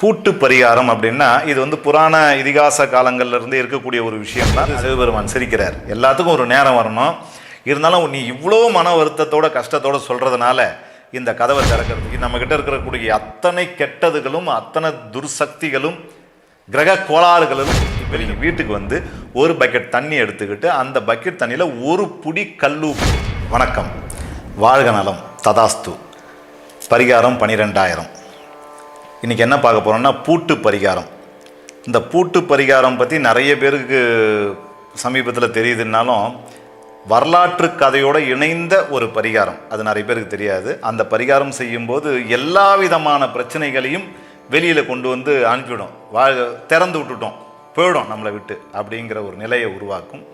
பூட்டு பரிகாரம் அப்படின்னா இது வந்து புராண இதிகாச காலங்கள்லேருந்து இருக்கக்கூடிய ஒரு விஷயம் தான். சிவபெருமான் சிரிக்கிறார். எல்லாத்துக்கும் ஒரு நேரம் வரணும். இருந்தாலும் நீ இவ்வளோ மன வருத்தத்தோட கஷ்டத்தோடு சொல்கிறதுனால இந்த கதவை திறக்கிறதுக்கு நம்மக்கிட்ட இருக்கக்கூடிய அத்தனை கெட்டதுகளும் அத்தனை துர்சக்திகளும் கிரக கோளாறுகளும் இப்போ நீங்கள் வீட்டுக்கு வந்து ஒரு பக்கெட் தண்ணி எடுத்துக்கிட்டு அந்த பக்கெட் தண்ணியில் ஒரு புடி கல்லு வணக்கம். வாழ்க நலம். ததாஸ்து. பரிகாரம் பனிரெண்டாயிரம். இன்றைக்கி என்ன பார்க்க போகிறோம்னா பூட்டு பரிகாரம். இந்த பூட்டு பரிகாரம் பற்றி நிறைய பேருக்கு சமீபத்தில் தெரியுதுன்னாலும் வரலாற்று கதையோடு இணைந்த ஒரு பரிகாரம். அது நிறைய பேருக்கு தெரியாது. அந்த பரிகாரம் செய்யும்போது எல்லா விதமான பிரச்சனைகளையும் வெளியில் கொண்டு வந்து அனுப்பிவிடும். வா திறந்து விட்டுட்டோம். போயிடும் நம்மளை விட்டு அப்படிங்கிற ஒரு நிலையை உருவாக்கும்.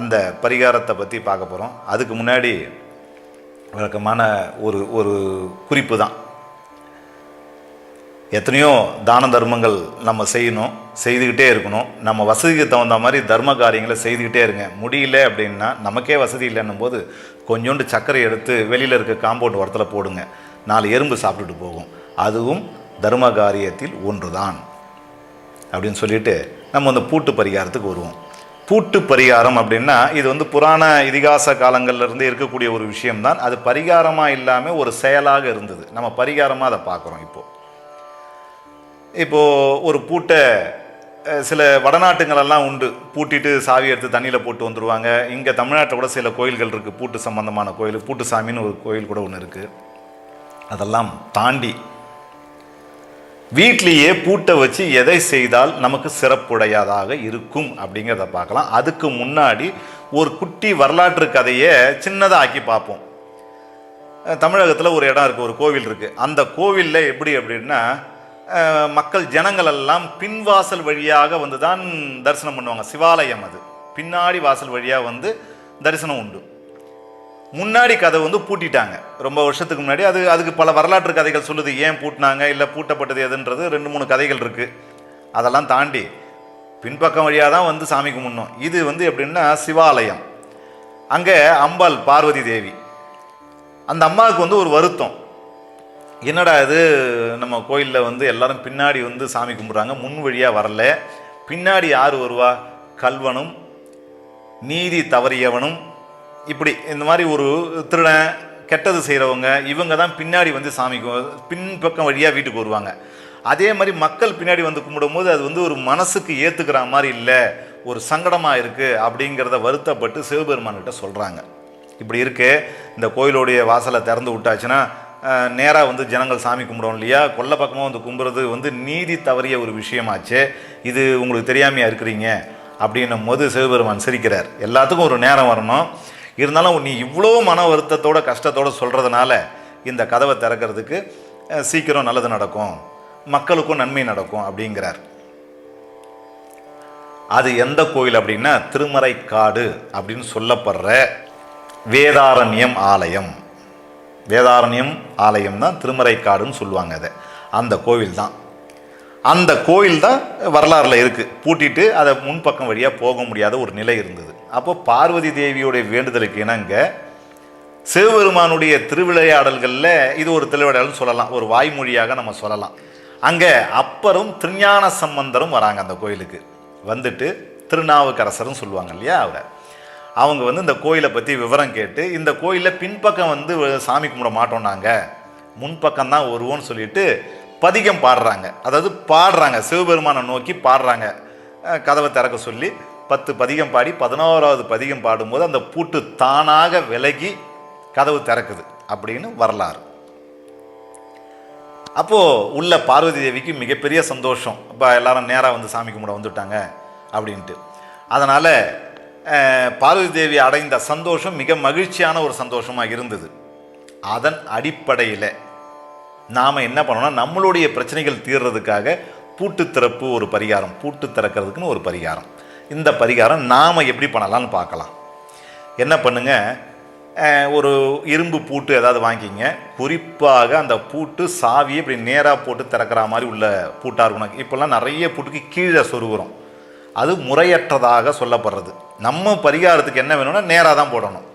அந்த பரிகாரத்தை பற்றி பார்க்க போகிறோம் அதுக்கு முன்னாடி வழக்கமான ஒரு ஒரு குறிப்பு தான். எத்தனையோ தான தர்மங்கள் நம்ம செய்யணும் செய்துக்கிட்டே இருக்கணும். நம்ம வசதிக்கு தகுந்த மாதிரி தர்ம காரியங்களை செய்துக்கிட்டே இருங்க. முடியல அப்படின்னா நமக்கே வசதி இல்லைன்னும் போது கொஞ்சோண்டு சர்க்கரை எடுத்து வெளியில் இருக்க காம்பவுண்ட் உரத்தில் போடுங்க. நாலு எறும்பு சாப்பிட்டுட்டு போகும். அதுவும் தர்ம காரியத்தில் ஒன்று தான் அப்படின்னு சொல்லிட்டு நம்ம அந்த பூட்டு பரிகாரத்துக்கு வருவோம். பூட்டு பரிகாரம் அப்படின்னா இது வந்து புராண இதிகாச காலங்கள்லேருந்து இருக்கக்கூடிய ஒரு விஷயம்தான். அது பரிகாரமாக இல்லாமல் ஒரு செயலாக இருந்தது. நம்ம பரிகாரமாக அதை பார்க்குறோம் இப்போது இப்போது ஒரு பூட்டை சில வடநாட்டுங்களெல்லாம் உண்டு. பூட்டிட்டு சாவி எடுத்து தண்ணியில் போட்டு வந்துடுவாங்க இங்கே தமிழ்நாட்டில் கூட சில கோயில்கள் இருக்குது பூட்டு சம்பந்தமான கோயில் பூட்டு சாமின்னு ஒரு கோயில் கூட ஒன்று இருக்குது அதெல்லாம் தாண்டி வீட்லேயே பூட்டை வச்சு எதை செய்தால் நமக்கு சிறப்புடையதாக இருக்கும் அப்படிங்கிறத பார்க்கலாம். அதுக்கு முன்னாடி ஒரு குட்டி வரலாற்று கதையை சின்னதாக ஆக்கி பார்ப்போம் தமிழகத்தில் ஒரு இடம் இருக்குது ஒரு கோவில் இருக்குது அந்த கோவிலில் எப்படி அப்படின்னா மக்கள் ஜனங்கள் எல்லாம் பின்வாசல் வழியாக வந்து தான் தரிசனம் பண்ணுவாங்க. சிவாலயம் அது. பின்னாடி வாசல் வழியாக வந்து தரிசனம் உண்டு. முன்னாடி கதை வந்து பூட்டிட்டாங்க. ரொம்ப வருஷத்துக்கு முன்னாடி. அது அதுக்கு பல வரலாற்று கதைகள் சொல்லுது. ஏன் பூட்டினாங்க இல்லை பூட்டப்பட்டது எதுன்றது ரெண்டு மூணு கதைகள் இருக்குது அதெல்லாம் தாண்டி பின்பக்கம் வழியாக தான் வந்து சாமி கும்பிடணும். இது வந்து எப்படின்னா சிவாலயம். அங்கே அம்பாள் பார்வதி தேவி. அந்த அம்மாவுக்கு வந்து ஒரு வருத்தம். என்னடா இது? நம்ம கோயிலில் வந்து எல்லாரும் பின்னாடி வந்து சாமி கும்பிட்றாங்க. முன் வழியாக வரல. பின்னாடி யார் வருவா? கல்வனும் நீதி தவறியவனும். இப்படி இந்த மாதிரி ஒரு திருடன் கெட்டது செய்கிறவங்க இவங்க தான் பின்னாடி வந்து சாமி பின் பின்பக்கம் வழியாக வீட்டுக்கு வருவாங்க. அதே மாதிரி மக்கள் பின்னாடி வந்து கும்பிடும்போது அது வந்து ஒரு மனசுக்கு ஏற்றுக்கிற மாதிரி இல்லை. ஒரு சங்கடமாக இருக்குது அப்படிங்கிறத வருத்தப்பட்டு சிவபெருமான்கிட்ட சொல்கிறாங்க இப்படி இருக்கு. இந்த கோயிலுடைய வாசலை திறந்து விட்டாச்சுன்னா நேராக வந்து ஜனங்கள் சாமி கும்பிடுவோம் இல்லையா? கொல்ல பக்கமாக வந்து கும்பிட்றது வந்து நீதி தவறிய ஒரு விஷயமாச்சு. இது உங்களுக்கு தெரியாமையாக இருக்கிறீங்க? அப்படின்னும் போது சிவபெருமான் சிரிக்கிறார். எல்லாத்துக்கும் ஒரு நேரம் வரணும். இருந்தாலும் நீ இவ்வளோ மன வருத்தத்தோட கஷ்டத்தோடு சொல்கிறதுனால இந்த கதவை திறக்கிறதுக்கு சீக்கிரம் நல்லது நடக்கும். மக்களுக்கும் நன்மை நடக்கும் அப்படிங்கிறார். அது எந்த கோயில் அப்படின்னா திருமறைக்காடு அப்படின்னு சொல்லப்படுற வேதாரண்யம் ஆலயம். வேதாரண்யம் ஆலயம் தான் திருமறைக்காடுன்னு சொல்லுவாங்க அதை. அந்த கோவில் தான். அந்த கோயில் தான் வரலாறில் இருக்குது பூட்டிட்டு அதை முன்பக்கம் வழியாக போக முடியாத ஒரு நிலை இருந்தது. அப்போ பார்வதி தேவியோடைய வேண்டுதலுக்கு இணங்க சிவபெருமானுடைய திருவிளையாடல்களில் இது ஒரு திருவிளையாடல்னு சொல்லலாம். ஒரு வாய்மொழியாக நம்ம சொல்லலாம். அங்கே அப்பரும் திருஞான சம்பந்தரும் வராங்க அந்த கோயிலுக்கு. வந்துட்டு திருநாவுக்கரசரும் சொல்லுவாங்க இல்லையா அவரை. அவங்க வந்து இந்த கோயிலை பற்றி விவரம் கேட்டு இந்த கோயிலில் பின்பக்கம் வந்து சாமி கும்பிட மாட்டோம் நாங்கள் முன்பக்கம் தான் வருவோம்னு சொல்லிட்டு பதிகம் பாடுறாங்க. அதாவது பாடுறாங்க சிவபெருமானை நோக்கி பாடுறாங்க. கதவை திறக்க சொல்லி பத்து பதிகம் பாடி பதினோராவது பதிகம் பாடும்போது அந்த பூட்டு தானாக விலகி கதவு திறக்குது அப்படின்னு வரலாறு. அப்போது உள்ள பார்வதி தேவிக்கு மிகப்பெரிய சந்தோஷம். இப்போ எல்லாரும் நேராக வந்து சாமி கும்பிட வந்துட்டாங்க அப்படின்ட்டு. அதனால் பார்வதி தேவி அடைந்த சந்தோஷம் மிக மகிழ்ச்சியான ஒரு சந்தோஷமாக இருந்தது. அதன் அடிப்படையில் நாம் என்ன பண்ணோம்னா நம்மளுடைய பிரச்சனைகள் தீர்றதுக்காக பூட்டு திறப்பு ஒரு பரிகாரம் பூட்டு திறக்கிறதுக்குன்னு ஒரு பரிகாரம். இந்த பரிகாரம் நாம் எப்படி பண்ணலாம்னு பார்க்கலாம். என்ன பண்ணுங்க? ஒரு இரும்பு பூட்டு ஏதாவது வாங்கிங்க. குறிப்பாக அந்த பூட்டு சாவியை இப்படி நேராக போட்டு திறக்கிற மாதிரி உள்ள பூட்டாக இருக்கணும். இப்போல்லாம் நிறைய பூட்டுக்கு கீழே சொருகிறோம். அது முறையற்றதாக சொல்லப்படுறது. நம்ம பரிகாரத்துக்கு என்ன வேணும்னா நேராக தான் போடணும்.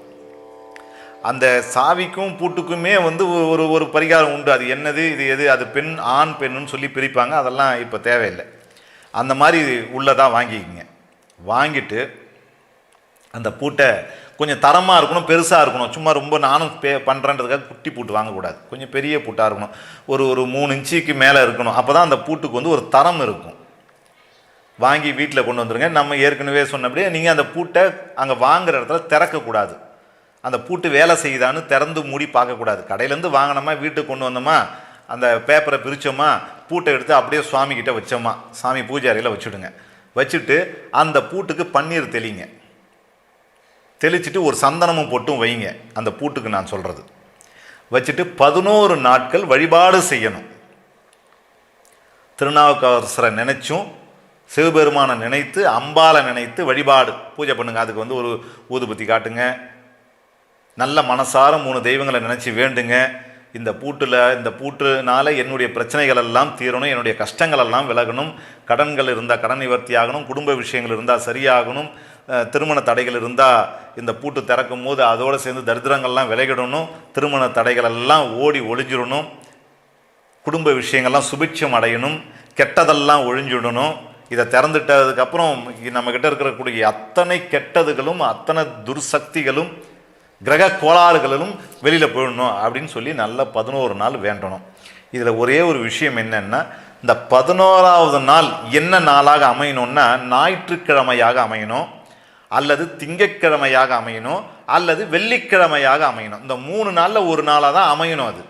அந்த சாவிக்கும் பூட்டுக்குமே வந்து ஒரு ஒரு பரிகாரம் உண்டு. அது என்னது இது எது அது பெண் ஆண் பெண்ணுன்னு சொல்லி பிரிப்பாங்க. அதெல்லாம் இப்போ தேவையில்லை. அந்த மாதிரி உள்ளதாக வாங்கிக்கங்க. வாங்கிட்டு அந்த பூட்டை கொஞ்சம் தரமாக இருக்கணும் பெருசாக இருக்கணும். சும்மா ரொம்ப நானும் பே பண்ணுறன்றதுக்காக குட்டி பூட்டு வாங்கக்கூடாது. கொஞ்சம் பெரிய பூட்டாக இருக்கணும். ஒரு ஒரு மூணு இன்ச்சுக்கு மேலே இருக்கணும். அப்போ தான் அந்த பூட்டுக்கு வந்து ஒரு தரம் இருக்கும். வாங்கி வீட்டில் கொண்டு வந்துருங்க. நம்ம ஏற்கனவே சொன்னபடியே நீங்கள் அந்த பூட்டை அங்கே வாங்குற இடத்துல திறக்கக்கூடாது. அந்த பூட்டு வேலை செய்யுதான்னு திறந்து மூடி பார்க்கக்கூடாது. கடையிலேருந்து வாங்கினோமா வீட்டுக்கு கொண்டு வந்தோமா அந்த பேப்பரை பிரித்தோமா பூட்டை எடுத்து அப்படியே சுவாமிக்கிட்ட வச்சோமா சாமி பூஜை அறையில் வச்சுடுங்க. வச்சுட்டு அந்த பூட்டுக்கு பன்னீர் தெளிங்க. தெளிச்சுட்டு ஒரு சந்தனமும் போட்டும் வைங்க. அந்த பூட்டுக்கு நான் சொல்கிறது வச்சுட்டு பதினோரு நாட்கள் வழிபாடு செய்யணும். திருநாவுக்கரசரை நினச்சும் சிவபெருமானை நினைத்து அம்பாலை நினைத்து வழிபாடு. பூஜை பண்ணுங்க. அதுக்கு வந்து ஒரு ஊதுபத்தி காட்டுங்க. நல்ல மனசார மூணு தெய்வங்களை நினச்சி வேண்டுங்க. இந்த பூட்டில் இந்த பூட்டுனால என்னுடைய பிரச்சனைகள் எல்லாம் தீரணும். என்னுடைய கஷ்டங்கள் எல்லாம் விலகணும். கடன்கள் இருந்தால் கடன் நிவர்த்தி ஆகணும். குடும்ப விஷயங்கள் இருந்தால் சரியாகணும். திருமண தடைகள் இருந்தால் இந்த பூட்டு திறக்கும் போது அதோடு சேர்ந்து தரித்திரங்கள்லாம் விலகிடணும். திருமண தடைகள் எல்லாம் ஓடி ஒளிஞ்சிடணும். குடும்ப விஷயங்கள்லாம் சுபிட்சம் அடையணும். கெட்டதெல்லாம் ஒழிஞ்சிடணும். இதை திறந்துட்டதுக்கப்புறம் நம்மக்கிட்ட இருக்கக்கூடிய அத்தனை கெட்டதுகளும் அத்தனை துர்சக்திகளும் கிரக கோளாறுகளிலும் வெளியில் போயிடணும் அப்படின்னு சொல்லி நல்ல பதினோரு நாள் வேண்டணும். இதில் ஒரே ஒரு விஷயம் என்னென்னா இந்த பதினோராவது நாள் என்ன நாளாக அமையணும்னா ஞாயிற்றுக்கிழமையாக அமையணும் அல்லது திங்கட்கிழமையாக அமையணும் அல்லது வெள்ளிக்கிழமையாக அமையணும். இந்த மூணு நாளில் ஒரு நாளாக தான் அமையணும் அது.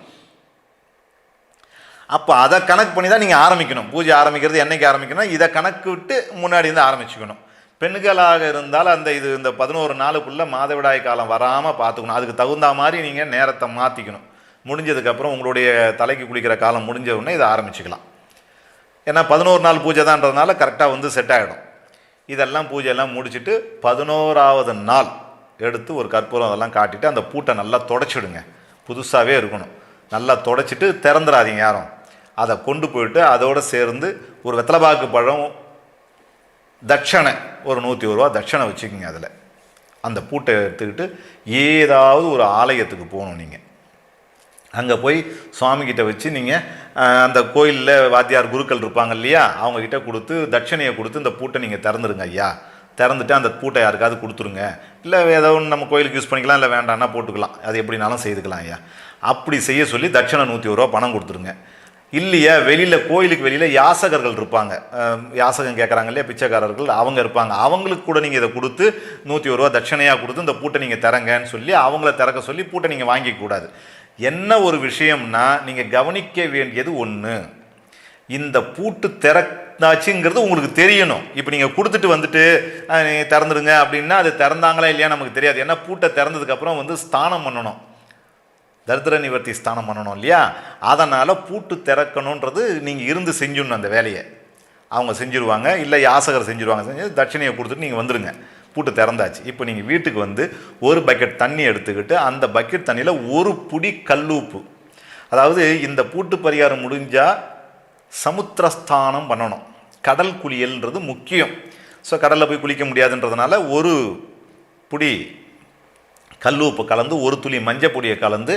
அப்போ அதை கணக்கு பண்ணி தான் நீங்கள் ஆரம்பிக்கணும். பூஜை ஆரம்பிக்கிறது என்றைக்கு ஆரம்பிக்கணும் இதை கணக்கு விட்டு முன்னாடி இருந்து ஆரம்பிச்சுக்கணும். பெண்களாக இருந்தால் அந்த இது இந்த பதினோரு நாளுக்குள்ளே மாதவிடாய் காலம் வராமல் பார்த்துக்கணும். அதுக்கு தகுந்த மாதிரி நீங்கள் நேரத்தை மாற்றிக்கணும் முடிஞ்சதுக்கப்புறம் உங்களுடைய தலைக்கு குளிக்கிற காலம் முடிஞ்ச உடனே இதை ஆரம்பிச்சுக்கலாம். ஏன்னா பதினோரு நாள் பூஜை தான்றதுனால கரெக்டாக வந்து செட் ஆகிடும் இதெல்லாம் பூஜையெல்லாம் முடிச்சுட்டு பதினோராவது நாள் எடுத்து ஒரு கற்பூரம் அதெல்லாம் காட்டிட்டு அந்த பூட்டை நல்லா தொடச்சிடுங்க. புதுசாகவே இருக்கணும். நல்லா தொடச்சிட்டு திறந்துடாதீங்க யாரும். அதை கொண்டு போயிட்டு அதோடு சேர்ந்து ஒரு வெத்தலைப்பாக்கு பழம் தட்சணை ஒரு நூற்றி ஒரு ரூபா தட்சணை வச்சுக்கோங்க அதில். அந்த பூட்டை எடுத்துக்கிட்டு ஏதாவது ஒரு ஆலயத்துக்கு போகணும் நீங்கள் அங்கே போய் சுவாமிகிட்ட வச்சு நீங்கள் அந்த கோயிலில் வாத்தியார் குருக்கள் இருப்பாங்க இல்லையா அவங்கக்கிட்ட கொடுத்து தட்சணையை கொடுத்து இந்த பூட்டை நீங்கள் திறந்துருங்க ஐயா. திறந்துட்டு அந்த பூட்டை யாருக்காவது கொடுத்துருங்க. இல்லை ஏதோ ஒன்று நம்ம கோயிலுக்கு யூஸ் பண்ணிக்கலாம் இல்லை வேண்டாம்னா போட்டுக்கலாம். அது எப்படினாலும் செய்துக்கலாம் ஐயா. அப்படி செய்ய சொல்லி தட்சணை நூற்றி ஒரு ரூபா பணம் கொடுத்துருங்க. இல்லையா வெளியில் கோயிலுக்கு வெளியில் யாசகர்கள் இருப்பாங்க. யாசகம் கேட்குறாங்க இல்லையா பிச்சைக்காரர்கள் அவங்க இருப்பாங்க. அவங்களுக்கு கூட நீங்கள் இதை கொடுத்து நூற்றி ஒரு ரூபா தட்சணையாக கொடுத்து இந்த பூட்டை நீங்கள் திறங்கன்னு சொல்லி அவங்கள திறக்க சொல்லி பூட்டை நீங்கள் வாங்கிக்கூடாது என்ன ஒரு விஷயம்னா நீங்கள் கவனிக்க வேண்டியது ஒன்று இந்த பூட்டு திறந்தாச்சுங்கிறது உங்களுக்கு தெரியணும். இப்போ நீங்கள் கொடுத்துட்டு வந்துட்டு நீங்கள் திறந்துடுங்க அப்படின்னா அது திறந்தாங்களா இல்லையா நமக்கு தெரியாது. ஏன்னா பூட்டை திறந்ததுக்கப்புறம் வந்து ஸ்தானம் பண்ணணும். தரித்திர நிவர்த்தி ஸ்தானம் பண்ணணும் இல்லையா? அதனால் பூட்டு திறக்கணுன்றது நீங்கள் இருந்து செஞ்சிடணும் அந்த வேலையை. அவங்க செஞ்சுருவாங்க இல்லை யாசகர் செஞ்சுருவாங்க செஞ்சு தட்சணையை கொடுத்துட்டு நீங்கள் வந்துடுங்க பூட்டு திறந்தாச்சு. இப்போ நீங்கள் வீட்டுக்கு வந்து ஒரு பக்கெட் தண்ணி எடுத்துக்கிட்டு அந்த பக்கெட் தண்ணியில் ஒரு புடி கல்லூப்பு. அதாவது இந்த பூட்டு பரிகாரம் முடிஞ்சால் சமுத்திரஸ்தானம் பண்ணணும். கடல் குளியல்ன்றது முக்கியம். ஸோ கடலில் போய் குளிக்க முடியாதுன்றதுனால ஒரு புடி கல்லுப்பு கலந்து ஒரு துளி மஞ்சள் பொடியை கலந்து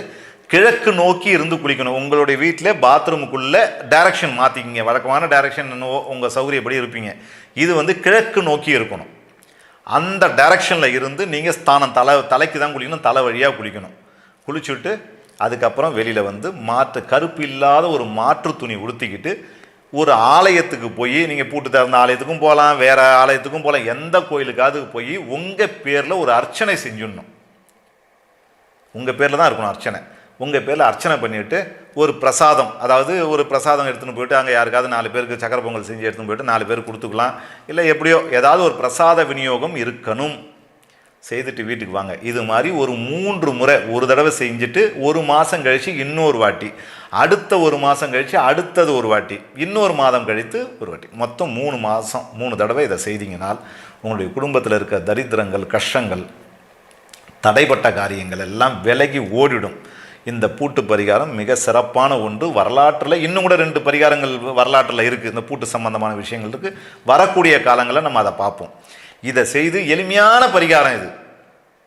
கிழக்கு நோக்கி இருந்து குளிக்கணும். உங்களுடைய வீட்டில் பாத்ரூமுக்குள்ளே டைரக்ஷன் மாற்றிக்கிங்க வழக்கமான டைரக்ஷன் உங்கள் சௌகரியப்படி இருப்பீங்க. இது வந்து கிழக்கு நோக்கி இருக்கணும். அந்த டைரக்ஷனில் இருந்து நீங்கள் ஸ்தானம் தலை தலைக்கு தான் குளிக்கணும் தலை வழியாக குளிக்கணும். குளிச்சுட்டு அதுக்கப்புறம் வெளியில் வந்து மாற்று கருப்பு இல்லாத ஒரு மாற்று துணி உடுத்திக்கிட்டு ஒரு ஆலயத்துக்கு போய் நீங்கள் பூட்டு திறந்த ஆலயத்துக்கும் போகலாம் வேறு ஆலயத்துக்கும் போகலாம் எந்த கோயிலுக்காவது போய் உங்கள் பேரில் ஒரு அர்ச்சனை செஞ்சிடணும். உங்கள் பேரில் தான் இருக்கணும் அர்ச்சனை. உங்கள் பேரில் அர்ச்சனை பண்ணிவிட்டு ஒரு பிரசாதம் அதாவது ஒரு பிரசாதம் எடுத்துன்னு போயிட்டு அங்கே யாருக்காவது நாலு பேருக்கு சக்கர பொங்கல் செஞ்சு எடுத்துன்னு போயிட்டு நாலு பேருக்கு கொடுத்துக்கலாம். இல்லை எப்படியோ ஏதாவது ஒரு பிரசாத விநியோகம் இருக்கணும். செய்துட்டு வீட்டுக்கு வாங்க. இது மாதிரி ஒரு மூன்று முறை ஒரு தடவை செஞ்சுட்டு ஒரு மாதம் கழித்து இன்னொரு வாட்டி. அடுத்த ஒரு மாதம் கழித்து அடுத்தது ஒரு வாட்டி. இன்னொரு மாதம் கழித்து ஒரு வாட்டி. மொத்தம் மூணு மாதம் மூணு தடவை இதை செய்தீங்கனால் உங்களுடைய குடும்பத்தில் இருக்க தரித்திரங்கள் கஷ்டங்கள் தடைப்பட்ட காரியங்கள் எல்லாம் விலகி ஓடிடும். இந்த பூட்டு பரிகாரம் மிக சிறப்பான ஒன்று. வரலாற்றில் இன்னும் கூட ரெண்டு பரிகாரங்கள் வரலாற்றில் இருக்குது இந்த பூட்டு சம்பந்தமான விஷயங்கள் இருக்குது வரக்கூடிய காலங்களில் நம்ம அதை பார்ப்போம். இதை செய்து எளிமையான பரிகாரம் இது.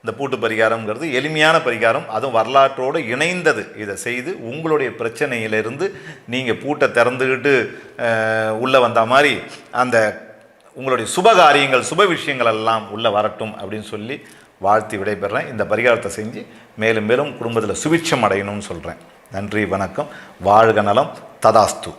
இந்த பூட்டு பரிகாரம்ங்கிறது எளிமையான பரிகாரம். அதுவும் வரலாற்றோடு இணைந்தது. இதை செய்து உங்களுடைய பிரச்சனையிலிருந்து நீங்கள் பூட்டை திறந்துக்கிட்டு உள்ளே வந்த மாதிரி அந்த உங்களுடைய சுப காரியங்கள் சுப விஷயங்கள் எல்லாம் உள்ளே வரட்டும் அப்படின்னு சொல்லி வாழ்த்தி விடைபெறேன் இந்த பரிகாரத்தை செஞ்சு மேலும் மேலும் குடும்பத்தில் சுபிட்சம் அடையணும்னு சொல்கிறேன் நன்றி வணக்கம். வாழ்க நலம். ததாஸ்து.